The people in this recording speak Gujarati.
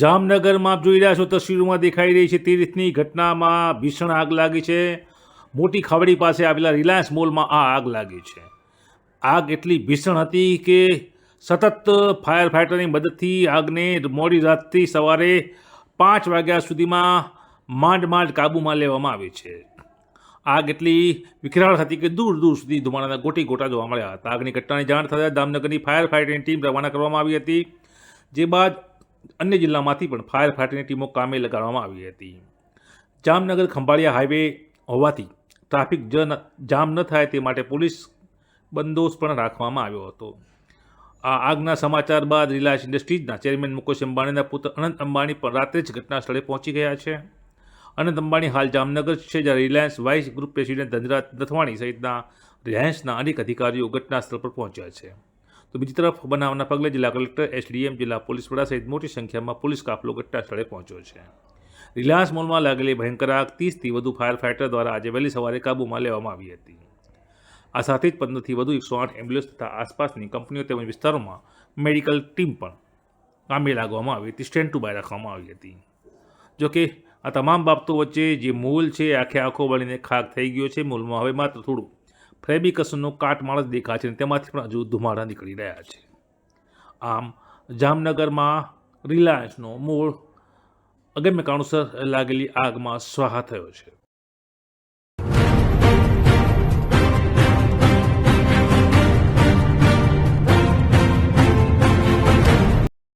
જામનગરમાં આપ જોઈ રહ્યા છો તસવીરોમાં દેખાઈ રહી છે તે રીતની ઘટનામાં ભીષણ આગ લાગી છે. મોટી ખાવડી પાસે આવેલા રિલાયન્સ મોલમાં આ આગ લાગી છે. આગ એટલી ભીષણ હતી કે સતત ફાયર ફાઇટરની મદદથી આગને મોડી રાતથી સવારે પાંચ વાગ્યા સુધીમાં માંડ માંડ કાબૂમાં લેવામાં આવી છે. આગ એટલી વિકરાળ હતી કે દૂર દૂર સુધી ધુમાડાના ગોટી ગોટા જોવા મળ્યા હતા. આગની ઘટનાની જાણ થતાં જામનગરની ફાયર ફાઇટરની ટીમ રવાના કરવામાં આવી હતી. જે બાદ અન્ય જિલ્લામાંથી પણ ફાયર ફાઇટરની ટીમો કામે લગાડવામાં આવી હતી. જામનગર ખંભાળિયા હાઈવે હોવાથી ટ્રાફિક જ જામ ન થાય તે માટે પોલીસ બંદોબસ્ત પણ રાખવામાં આવ્યો હતો. આ આગના સમાચાર બાદ રિલાયન્સ ઇન્ડસ્ટ્રીઝના ચેરમેન મુકેશ અંબાણીના પુત્ર અનંત અંબાણી પણ રાત્રે જ ઘટના સ્થળે પહોંચી ગયા છે. અનંત અંબાણી હાલ જામનગર છે જ્યારે Reliance vice group president Dhanraj Nathwani સહિતના રિલાયન્સના અનેક અધિકારીઓ ઘટના સ્થળ પર પહોંચ્યા છે. તો બીજી તરફ બનાવના પગલે જિલ્લા કલેક્ટર એસડીએમ, જિલ્લા પોલીસ વડા સહિત મોટી સંખ્યામાં પોલીસ કાફલો ઘટના સ્થળે પહોંચ્યો છે. રિલાયન્સ મોલમાં લાગેલી ભયંકર આગ ત્રીસથી વધુ ફાયર ફાઇટર દ્વારા આજે વહેલી સવારે કાબૂમાં લેવામાં આવી હતી. આ સાથે જ પંદરથી વધુ એકસો આઠ એમ્બ્યુલન્સ તથા આસપાસની કંપનીઓ તેમજ વિસ્તારોમાં મેડિકલ ટીમ પણ કામે લાગવામાં આવી હતી, સ્ટેન્ડ ટુ બાય રાખવામાં આવી હતી. જોકે આ તમામ બાબતો વચ્ચે જે મૂલ છે આખે આખો બળીને ખાક થઈ ગયો છે, મૂલમાં હવે માત્ર થોડું ફેબ્રિકેશનનો કાટમાળ દેખાય છે અને તેમાંથી પણ હજુ ધુમાડા નીકળી રહ્યા છે. આમ, જામનગરમાં રિલાયન્સનો મૂળ અગમ્ય કારણોસર લાગેલી આગમાં સ્વાહા થયો છે.